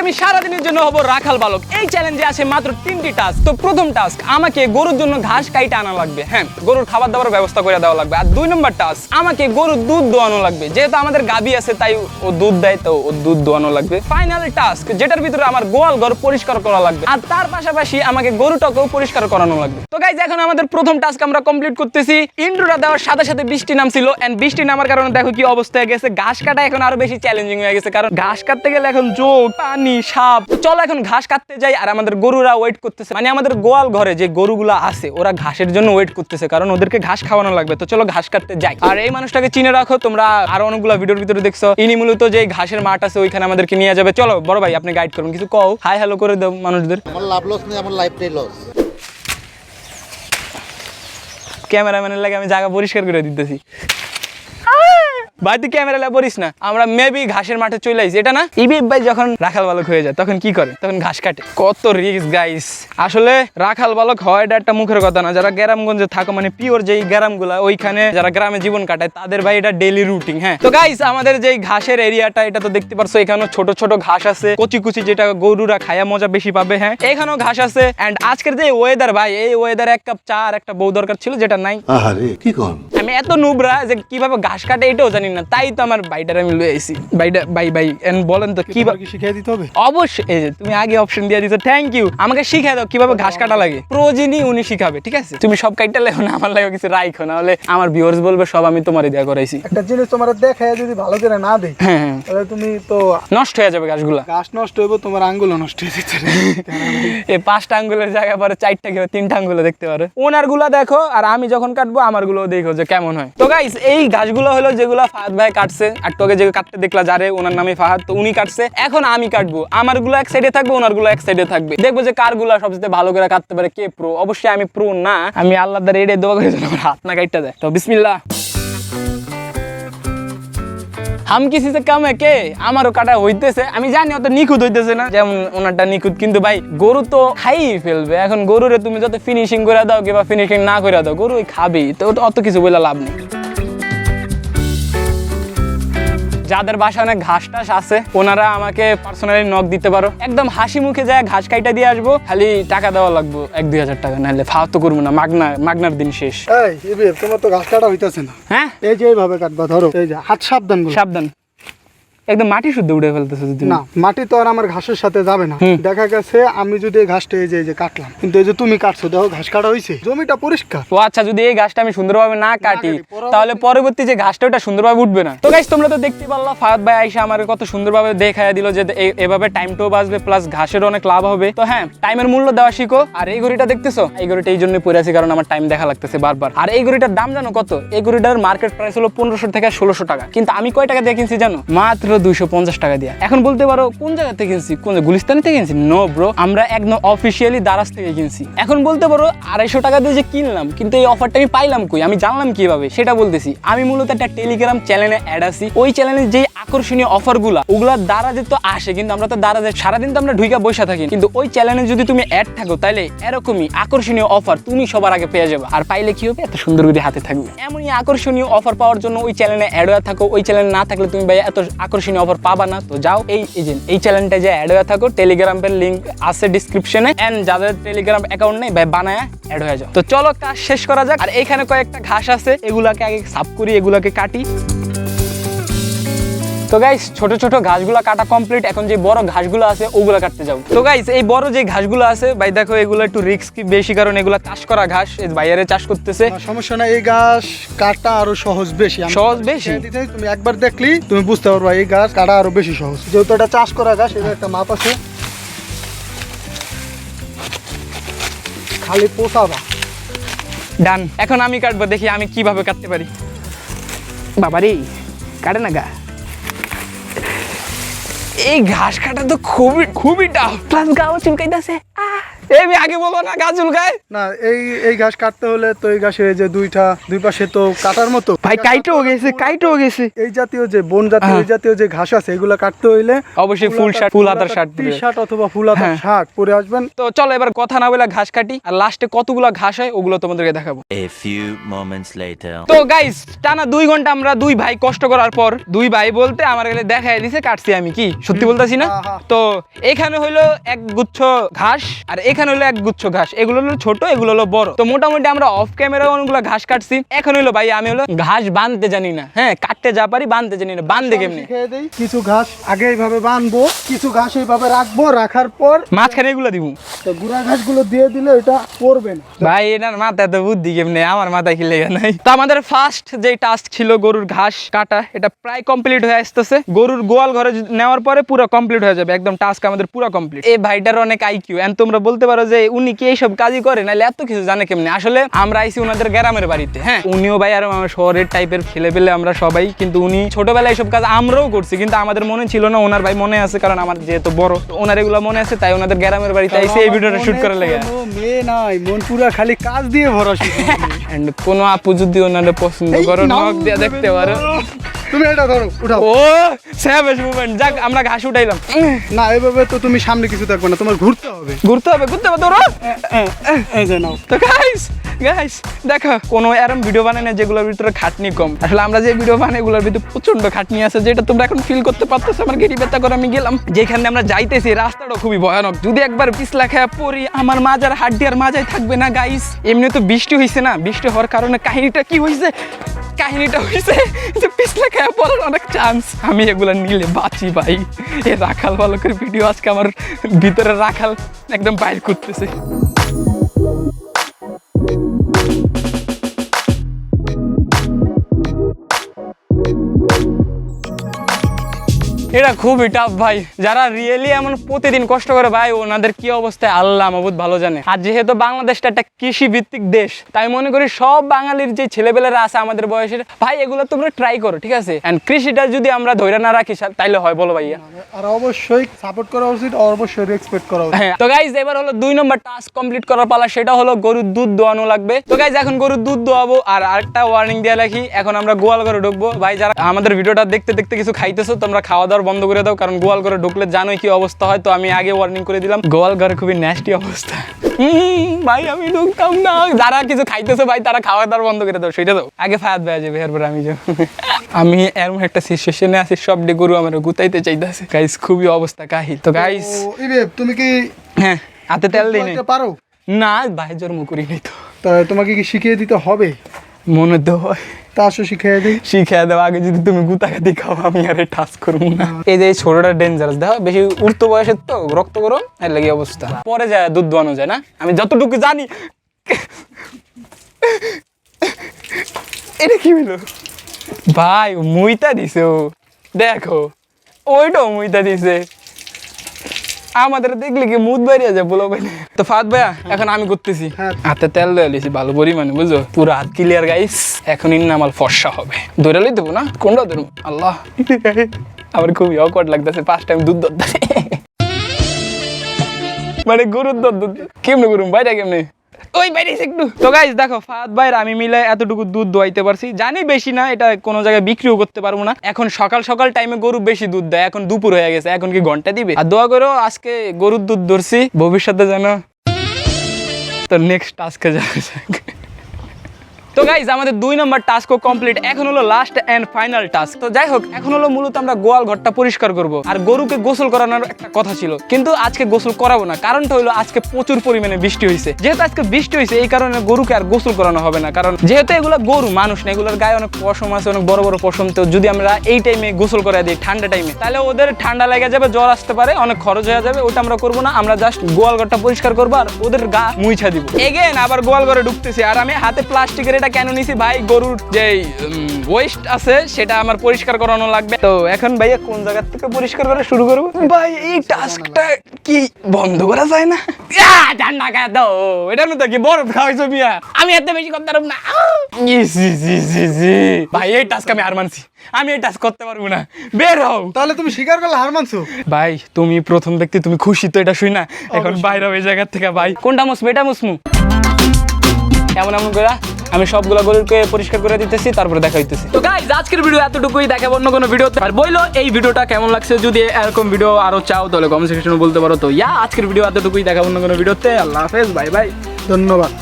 আমি সারাদিনের জন্য হব রাখাল বালক। এই চ্যালেঞ্জে আছে মাত্র তিনটি টাস্ক তো প্রথম টাস্ক আমাকে গরুর জন্য ঘাস কাইটা আনা লাগবে। হ্যাঁ গরুর খাবার দাবার ব্যবস্থা করে দেওয়া লাগবে। আর দুই নম্বর টাস্ক আমাকে গরুর দুধ দোয়ানো লাগবে। যেহেতু আমাদের গাবি আছে, তাই ও দুধ দেয়, তো ও দুধ দোয়ানো লাগবে। ফাইনাল টাস্ক যেটার ভিতরে আমার গোয়াল ঘর পরিষ্কার করা লাগবে। আর তার পাশাপাশি আমাকে গরুটাকেও পরিষ্কার করানো লাগবে। তো গাইজ এখন আমাদের প্রথম টাস্ক আমরা কমপ্লিট করতেছি। ইন্ট্রোটা দেওয়ার সাথে সাথে বৃষ্টি নামছিল। এন্ড বৃষ্টি নামার কারণে দেখো কি অবস্থা হয়ে গেছে। ঘাস কাটা এখন আরও বেশি চ্যালেঞ্জিং হয়ে গেছে। কারণ ঘাস কাটতে গেলে এখন যোগ পানি সাপ। চলো এখন ঘাস কাটতে যাই আর আমাদের গরুরা ওয়েট করতেছে। মানে আমাদের গোয়াল ঘরে যে গরুগুলা আছে ওরা ঘাসের জন্য ওয়েট করতেছে কারণ ওদেরকে ঘাস খাওয়ানো লাগবে। তো চলো ঘাস কাটতে যাই। আর এই মানুষটাকে চিনে রাখো তোমরা আরও অনেকগুলো ভিডিওর ভিতরে দেখছ। ইনি মূলত যে ঘাসের মাঠ আছে ওইখানে আমাদেরকে নিয়ে যাবে। চলো বড় ভাই আপনি গাইড করুন। কিছু কও। হাই হ্যালো করে দাও মানুষদের। আমার লাভ লস নেই আমার লাইফটাই লস ক্যামেরাম্যানের লাগে আমি জায়গা পরিষ্কার করে দিতেছি। তুই ক্যামেরা পড়িস না আমরা মেবি ঘাসের মাঠে চলে আইছি এটা না? ইবিএফ ভাই যখন রাখাল বালক হয়ে যায় তখন কি করে? তখন ঘাস কাটে। কত রিস্ক গাইস আসলে রাখাল বালক হয় এটা একটা মুখের কথা না। যারা গ্রামগঞ্জে থাকো মানে পিওর যেই গ্রামগুলা ওইখানে যারা গ্রামে জীবন কাটায় তাদের ভাই এটা ডেইলি রুটিন হ্যাঁ। তো গাইস আমাদের যেই ঘাসের এরিয়াটা এটা তো দেখতে পারছ এখানেও ছোট ছোট ঘাস আছে। কচি কুচি যেটা গরুরা খায়া মজা বেশি পাবে হ্যাঁ। এখানেও ঘাস আছে। এন্ড আজকের যে ওয়েদার ভাই এই ওয়েদারে এক কাপ চা আর একটা বউ দরকার ছিল যেটা নাই। আহারে কি কন? আমি এত নুবরা যে কীভাবে ঘাস কাটে এটাও জানি না তাই তো আমার বাইটার আমি লয়ে আইছি। বাইটা বাই বাই এন বলেন তো কি শিখিয়ে দিতে হবে? অবশ্যই তুমি আগে অপশন দিয়ে দিছো থ্যাংক ইউ আমাকে শিখাই দাও কীভাবে ঘাস কাটা লাগে। প্রোজিনি উনি শিখাবে ঠিক আছে? তুমি সব কাইটা লেখো না আমার লাগে কিছু রাইখো না হলে আমার ভিউয়ার্স বলবে সব আমি তোমারই দেয়া করাইছি। একটা জিনিস তোমার দেখায় যদি ভালো করে না দেয় হ্যাঁ হ্যাঁ। তাহলে তুমি তো নষ্ট হয়ে যাবে ঘাসগুলা। গাছ নষ্ট হইব তোমার আঙ্গুলও নষ্ট হয়ে যেতে এই পাঁচটা আঙ্গুলের জায়গায় পরে চারটা কেউ তিনটা আঙ্গুলে দেখতে পারে। ওনারগুলা দেখো আর আমি যখন কাটবো আমারগুলো দেখো যে কেমন হয়। তো গাইস এই গাছগুলো হলো যেগুলো ফাহাদ ভাই কাটছে যে কাটতে দেখলা যারে, ওনার নামে ফাহাদ, তো উনি কাটছে। এখন আমি কাটবো। আমারগুলো এক সাইডে থাকবে ওনারগুলো এক সাইডে থাকবে। দেখব যে কার সবচেয়ে ভালো করে কাটতে পারে, কে প্রো অবশ্যই আমি প্রো না। আমি আল্লাহ দ্বারা দেওয়া করে আমার হাত না কাটটা দেয়। তো বিসমিল্লাহ। হাম কে আমারও কাটা হইতেছে। আমি জানি অত নিখুঁত হইতেছে না। যেমন ওনারটা নিখুঁত, কিন্তু ভাই, গরু তো খাই ফেলবে। এখন গরুরে তুমি যত ফিনিশিং করে দাও কিংবা ফিনিশিং না করে দাও গরু খাবেই। তো অত কিছু বলে লাভ নেই। যাদের বাসায় অনেক ঘাস টাস আছে ওনারা আমাকে পার্সোনালি নক দিতে পারো। একদম হাসি মুখে যায় ঘাস কাইটা দিয়ে আসব খালি টাকা দেওয়া লাগবো এক দুই হাজার টাকা নাহলে ফাও তো করব না মাগনা মাগনার দিন শেষ। এই তোমার তো ঘাস কাটা হইতেছে না। হ্যাঁ? এই যে এইভাবে কাটবা ধরো এই যে হাত সাবধান সাবধান। একদম মাটি শুদ্ধ উঠে ফেলতেছে যদি। না মাটি তো আর আমার ঘাসের সাথে যাবে না। দেখা গেছে আমি যদি এই ঘাসটা এই যে এই যে কাটলাম কিন্তু এই যে তুমি কাটছো দেখো ঘাস কাটা হয়েছে জমিটা পরিষ্কার। ও আচ্ছা যদি এই ঘাসটা আমি সুন্দরভাবে না কাটি তাহলে পরবর্তী যে ঘাসটা ওটা সুন্দরভাবে উঠবে না। তো গাইস তোমরা তো দেখতে পারলা ফায়াদ ভাই আইসা আমার কত সুন্দরভাবে দেখায় দিল যে এভাবে টাইমটাও বাঁচবে প্লাস ঘাসের অনেক লাভ হবে। তো হ্যাঁ টাইমের মূল্য দেওয়া শিখো। আর এই ঘড়িটা দেখতেছো? এই ঘড়িটা এই জন্য পরে আছি কারণ আমার টাইম দেখা লাগতেছে বারবার। আর এই ঘড়িটার দাম জানো কত? এই ঘড়িটার মার্কেট প্রাইস হলো পনেরোশো থেকে ষোলোশো টাকা। কিন্তু আমি কয় টাকা দিয়ে কিনছি জানো? মাত্র দুইশো পঞ্চাশ টাকা দিয়ে। এখন বলতে পারো, কোন জায়গা থেকে কিনছি? কোন? গুলিস্তানি থেকে কিনছি? নো ব্রো আমরা একদম অফিসিয়ালি দারাজ থেকে কিনছি। এখন বলতে পারো, আড়াইশো টাকা দিয়ে যে কিনলাম, কিন্তু এই অফারটা আমি পাইলাম কই? আমি জানলাম কীভাবে? সেটা বলতেছি। আমি মূলত একটা টেলিগ্রাম চ্যানেলে অ্যাড আছি। ওই চ্যানেলে যে আকর্ষণীয় দ্বারা যে তো আসে, কিন্তু আমরা তো দ্বারা সারাদিন তো আমরা ঢুইকা বসে থাকি। কিন্তু ওই চ্যানেলে যদি তুমি অ্যাড থাকো তাহলে এরকমই আকর্ষণীয় অফার তুমি সবার আগে পেয়ে যাবে। আর পাইলে কি হবে? এত সুন্দর করে হাতে থাকবে। এমনই আকর্ষণীয় অফার পাওয়ার জন্য ওই চ্যানেলে অ্যাড হয়ে থাকো, ওই চ্যানেলে না থাকলে তুমি ভাই এত আকর্ষণীয় অফার পাবা না। তো যাও, এই এজেন্ট এই চ্যানেলটা যে অ্যাড হয়ে থাকো টেলিগ্রামের লিঙ্ক আছে ডিসক্রিপশনে এন্ড যাদের টেলিগ্রাম অ্যাকাউন্ট নেই, ভাই, বানায় অ্যাড হয়ে যাও। তো চলো, কাজ শেষ করা যাক। আর এখানে কয়েকটা ঘাস আছে, এগুলাকে আগে সাফ করি, এগুলাকে কাটি। তো গাইস ছোট ছোট ঘাসগুলো কাটা কমপ্লিট এখন যে বড় ঘাসগুলো আছে ওগুলো কাটতে যাব। তো গাইস এই বড় যে ঘাসগুলো আছে ভাই দেখো এগুলো একটু রিস্ক বেশি কারণ এগুলো চাষ করা ঘাস এই বাইরে চাষ করতেছে। সমস্যা নাই এই ঘাস কাটা আরও সহজ বেশি। সহজ বেশি? তুমি একবার দেখলি তুমি বুঝতে পারবা এই গাছ কাটা আরও বেশি সহজ। যেহেতু এটা চাষ করা গাছ এটা একটা মাপ আছে। খালি পোষাবা। ডান এখন আমি কাটবো দেখি আমি কীভাবে কাটতে পারি। বাবারে কাটে না গা? এই ঘাস কাটা তো খুবই খুবই টাফ প্লাস গাও চুলকাইতেছে। এই আগে বলব না গা চুলকায় না এই এই ঘাস কাটতে হলে তো এই ঘাসে যে দুইটা দুই পাশে তো কাটার মতো। ভাই কাইটেও গেছে কাইটেও গেছে। এই জাতীয় যে বন জাতীয় হ্যাঁ। এই জাতীয় যে ঘাস আছে এগুলো কাটতে হইলে অবশ্যই ফুল শার্ট ফুল হাতার শার্ট টি শার্ট অথবা ফুল হাতার হ্যাঁ। শার্ট পরে আসবেন। তো চলো এবার কথা না বলে ঘাস কাটি আর লাস্টে কতগুলো ঘাস হয় ওগুলো তোমাদেরকে দেখাবো। A few moments later. তো গাইস টানা দুই ঘণ্টা আমরা দুই ভাই কষ্ট করার পর দুই ভাই বলতে আমার গেলে দেখাই দিছে কাটছি আমি কি? সত্যি বলতেছি না? হ্যাঁ, হ্যাঁ। তো এখানে হইল এক গুচ্ছ ঘাস আর এখানে হলো এক গুচ্ছ ঘাস এগুলো হলো ছোট এগুলো হলো বড়। তো মোটামুটি আমরা অফ ক্যামেরা অনেকগুলো ঘাস কাটছি। এখন হলো ভাই আমি হলো ঘাস বাঁধতে জানি না। হ্যাঁ কাটতে যা পারি বাঁধতে জানি না। বাঁধতে কেমনি? কিছু ঘাস আগে এইভাবে বাঁধবো কিছু ঘাস এইভাবে রাখব রাখার পর মাঝখানে এগুলো দিব। বলতে পারো যে উনি কি এইসব কাজই করে এত কিছু জানে কেমনে? আসলে আমরা আইছি ওনাদের গ্রামের বাড়িতে হ্যাঁ? উনিও ভাই আর আমার শহরের টাইপের ছেলে পেলে আমরা সবাই, কিন্তু উনি ছোটবেলায় এইসব কাজ আমরাও করছি, কিন্তু আমাদের মনে ছিল না, ওনার ভাই মনে আছে, কারণ আমার যেহেতু বড় ওনার এগুলো মনে আছে, তাই ওনাদের গ্রামের বাড়িতে আইসি এই ভিডিওটা শুট করার লাগে। মেয়ে নাই মন পুরা খালি কাজ দিয়ে ভরা এন্ড কোনো আপু যদি ওনারে পছন্দ করো নখ দিয়ে দেখতে পারো। তুমি এটা ধরো উঠাও। ও স্যাভেজ মুভমেন্ট যাক আমরা ঘাস উঠাইলাম। না এভাবে তো তুমি সামনে কিছু দেখবে না তোমার ঘুরতে হবে। ঘুরতে হবে ঘুরতে হবে তোরা এই যে নাও। তো গাইস গাইস দেখো কোনো এরম ভিডিও বানায় না যেগুলোর ভিতরে খাটনি কম। আসলে আমরা যে ভিডিও বানাই এগুলোর ভিতরে প্রচণ্ড খাটনি আছে যেটা তোমরা এখন ফিল করতে পারতেছো আমার গেটি ব্যথা করে আমি গেলাম। যেখানে আমরা যাইতেছি রাস্তাটা খুবই ভয়ানক। যদি একবার পিছলা খেয়া পড়ি আমার মাজার হাড্ডি আর মাজায় থাকবে না গাইস এমনি তো বৃষ্টি হয়েছে না বৃষ্টি হওয়ার কারণে কাহিনীটা কি হয়েছে কাহিনীটা হয়েছে যে পিছলা খায় পড়ার অনেক চান্স আমি এগুলো নিলে বাঁচি ভাই। এ রাখাল বালকের ভিডিও আজকে আমার ভিতরে রাখাল একদম বাইর করতেছে। এটা খুবই টাফ ভাই। যারা রিয়েলি এমন প্রতিদিন কষ্ট করে ভাই ওনাদের কি অবস্থায় আল্লাহ মাহবুদ ভালো জানে। আর যেহেতু বাংলাদেশটা একটা কৃষি ভিত্তিক দেশ তাই মনে করি সব বাঙালির যে ছেলেবেলেরা আছে আমাদের বয়সের ভাই এগুলো তোমরা ট্রাই করো ঠিক আছে? এন্ড কৃষিটা যদি আমরা ধরে না রাখি তাইলে হয় বলো ভাইয়া। আর অবশ্যই সাপোর্ট করা উচিত অবশ্যই রেসপেক্ট করা উচিত। হ্যাঁ তো গাইজ এবার হলো দুই নম্বর টাস্ক কমপ্লিট করার পালা সেটা হলো গরুর দুধ দোয়ানো লাগবে। তো গাইজ এখন গরুর দুধ দোয়াবো আর আরেকটা ওয়ার্নিং দিয়ে রাখি এখন আমরা গোয়াল ঘরে ঢুকবো। ভাই যারা আমাদের ভিডিওটা দেখতে দেখতে কিছু খাইতেছো তোমরা খাওয়া দাওয়ার বন্ধ করে দাও কারণ গোয়াল ঘরে ঢুকলে জানোই কি অবস্থা হয়। তো আমি আগে ওয়ার্নিং করে দিলাম গোয়াল ঘরে খুবই ন্যাস্টি অবস্থা। ভাই আমি ঢুকতাম না। যারা কিছু খাইতেছো ভাই তারা খাওয়া দাওয়ার বন্ধ করে দাও সেটা দাও আগে ফায়াত ভাই যাবে এরপর আমি যাব। আমি এরকম একটা সিচুয়েশনে আছি সব ডে গরু আমার গুতাইতে চাইতেছে। গাইস খুবই অবস্থা কাহিল। তো গাইস তুমি কি হ্যাঁ হাতে তেল দিই পারো? না ভাই জন্ম করি নাই তো তোমাকে কি শিখিয়ে দিতে হবে? মনে তো হয়। তা আসো শিখিয়ে দিই। শিখে দেওয়া আগে যদি তুমি গুতা খাতি খাও আমি আর টাচ করব না। এই যে ছোটটা ডেঞ্জারাস দেখো বেশি উঠতো বয়সের তো রক্ত গরম এর লাগে অবস্থা। পরে যায় দুধ দোয়ানো যায় না? আমি যতটুকু জানি এটা কি হলো? ভাই মুইতা দিছে ও। দেখো ওইটাও মুইতা দিছে। আমাদের দেখলে কি মুদ বাড়িয়ে যায় বলো ভাই তো ফাত ভাইয়া এখন আমি করতেছি। হ্যাঁ। হাতে তেল দিয়ে লিছি ভালো পরিমাণে বুঝো পুরো হাত ক্লিয়ার গাইস এখন ইন্নামাল ফর্সা হবে। ধরে লই দেবো না? কোনটা ধরবো? আল্লাহ। আমার খুবই অকওয়ার্ড লাগতেছে পাঁচ টাইম দুধ দর মানে গরুর দুধ দুধ। কেমনে গরুম? বাইরে কেমনে? ওই বাইরে একটু তো গাইজ দেখো ফাদ ভাইয়ের আমি মিলে এতটুকু দুধ দোয়াইতে পারছি। জানি বেশি না, এটা কোনো জায়গায় বিক্রিও করতে পারব না। এখন সকাল সকাল টাইমে গরু বেশি দুধ দেয়, এখন দুপুর হয়ে গেছে, এখন কি ঘণ্টা দিবে? আর দোয়া করো, আজকে গরুর দুধ ধরছি, ভবিষ্যতে যেন তো নেক্সট আজকে যাওয়া তো গাইজ আমাদের দুই নম্বর টাস্কও কমপ্লিট এখন হলো লাস্ট এন্ড ফাইনাল টাস্ক তো যাই হোক, এখন হলো মূলত আমরা গোয়াল ঘরটা পরিষ্কার করব। আর গরুকে গোসল করানোর একটা কথা ছিল। কিন্তু আজকে গোসল করাবো না। কারণটা হলো আজকে প্রচুর পরিমাণে বৃষ্টি হয়েছে যেহেতু আজকে বৃষ্টি হয়েছে এই কারণে গরুকে আর গোসল করানো হবে না। কারণ যেহেতু এগুলো গরু, মানুষ না, এগুলোর গায়ে অনেক পশম আছে, অনেক বড় বড় পশম। তো যদি আমরা এই টাইমে গোসল করে দিই, ঠান্ডা টাইমে তাহলে ওদের ঠান্ডা লেগে যাবে, জ্বর আসতে পারে, অনেক খরচ হয়ে যাবে। ওটা আমরা করব না। আমরা জাস্ট গোয়াল ঘরটা পরিষ্কার করব আর ওদের গা মুইছা দিব। এগেন আবার গোয়াল ঘরে ঢুকতেছি। আর আমি হাতে প্লাস্টিকের এটা কেন নিছি? ভাই গরুর যে ওয়েস্ট আছে সেটা আমার পরিষ্কার করানো লাগবে। তো এখন ভাইয়া কোন জায়গা থেকে পরিষ্কার করা শুরু করব? ভাই এই টাস্কটা কি বন্ধ করা যায় না? ঠান্ডা দাও তো কি বরফ খাওয়াইছো মিয়া? আমি এত বেশি করতে পারব না। ভাই এই টাস্ক আমি মানছি। আমি এই টাস্ক করতে পারব না। বের হও। তাহলে তুমি স্বীকার করলে হার মানছো? ভাই তুমি প্রথম ব্যক্তি তুমি খুশি তো এটা শুই না। এখন বাইরে ওই জায়গা থেকে ভাই। কোনটা মুসমু এটা মুসমু এমন এমন করে আমি সবগুলো গরুকে পরিষ্কার করে দিতেছি তারপরে দেখা হইতেছি। তো গাইজ আজকের ভিডিও এতটুকুই দেখাবো অন্য কোনো ভিডিওতে আর বইলো এই ভিডিওটা কেমন লাগছে যদি এরকম ভিডিও আরও চাও তাহলে কমেন্ট সেকশনে বলতে পারো। তো ইয়া আজকের ভিডিও এতটুকুই দেখাবো অন্য কোনো ভিডিওতে আল্লাহ হাফেজ বাই বাই ধন্যবাদ।